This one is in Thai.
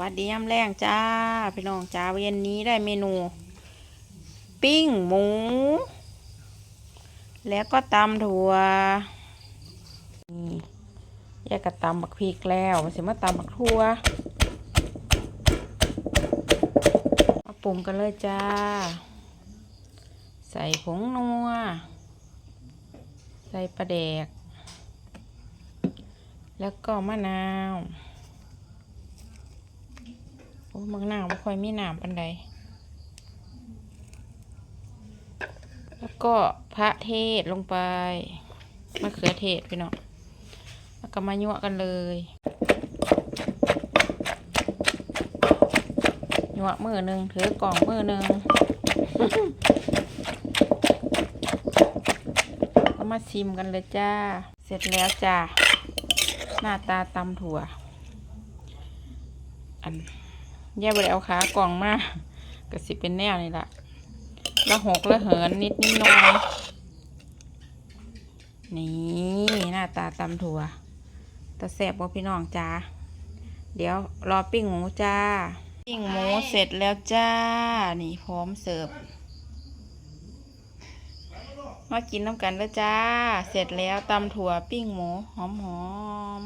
วัสดียามแรงจ้าพี่น้องจ้าเย็นนี้ได้เมนู ปิ้งหมู แล้วก็ตำถั่วนี่แยกกับตำบักพริกแล้วมาสิมาตำบักทั่วมาปรุงกันเลยจ้า ใส่ผงนัว ใส่ปลาแดก แล้วก็มะนาว โอ้มักนาวไม่ค่อยมีน้ำปันใดแล้วก็พระเทศลงไปมะเขือเทศพี่น้องแล้วก็มายั่วกันเลยยั่วมือหนึ่งถือกล่องมือหนึ่งก็มาชิมกันเลยจ้า เสร็จแล้วจ้า หน้าตาตำถั่ว อัน แย่ไปเอาขากล่องมาก็สิเป็นแนวนี่ละละหกละเหินนิดนิดหน่อย นี่หน้าตาตำถั่วตะแสบบ่พี่น้องจ้า เดี๋ยวรอปิ้งหมูจ้า ปิ้งหมูเสร็จแล้วจ้า นี่พร้อมเสิร์ฟมากินน้ำกันแล้วจ้า เสร็จแล้วตำถั่วปิ้งหมูหอมหอม